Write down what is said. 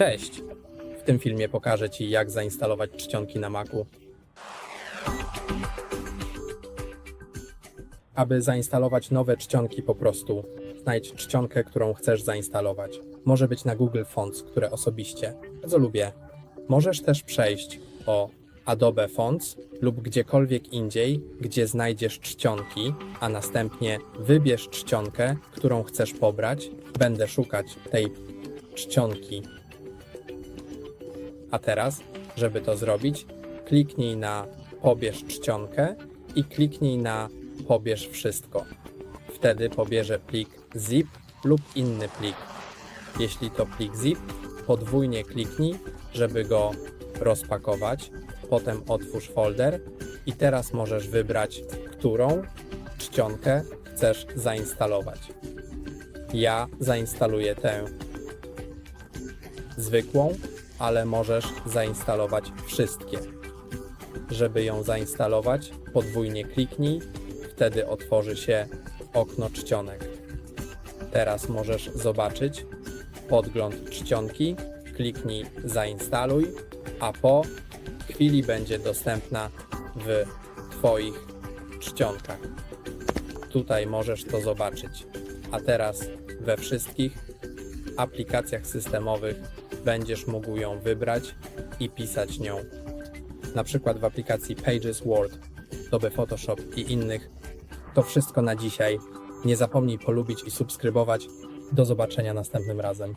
Cześć! W tym filmie pokażę Ci, jak zainstalować czcionki na Macu. Aby zainstalować nowe czcionki po prostu, znajdź czcionkę, którą chcesz zainstalować. Może być na Google Fonts, które osobiście bardzo lubię. Możesz też przejść o Adobe Fonts lub gdziekolwiek indziej, gdzie znajdziesz czcionki, a następnie wybierz czcionkę, którą chcesz pobrać. Będę szukać tej czcionki. A teraz, żeby to zrobić, kliknij na pobierz czcionkę i kliknij na pobierz wszystko. Wtedy pobierze plik zip lub inny plik. Jeśli to plik zip, podwójnie kliknij, żeby go rozpakować. Potem otwórz folder i teraz możesz wybrać, którą czcionkę chcesz zainstalować. Ja zainstaluję tę zwykłą, ale możesz zainstalować wszystkie. Żeby ją zainstalować, podwójnie kliknij, wtedy otworzy się okno czcionek. Teraz możesz zobaczyć podgląd czcionki, kliknij zainstaluj, a po chwili będzie dostępna w Twoich czcionkach. Tutaj możesz to zobaczyć. A teraz we wszystkich aplikacjach systemowych będziesz mógł ją wybrać i pisać nią. Na przykład w aplikacji Pages Word, Adobe Photoshop i innych. To wszystko na dzisiaj. Nie zapomnij polubić i subskrybować. Do zobaczenia następnym razem.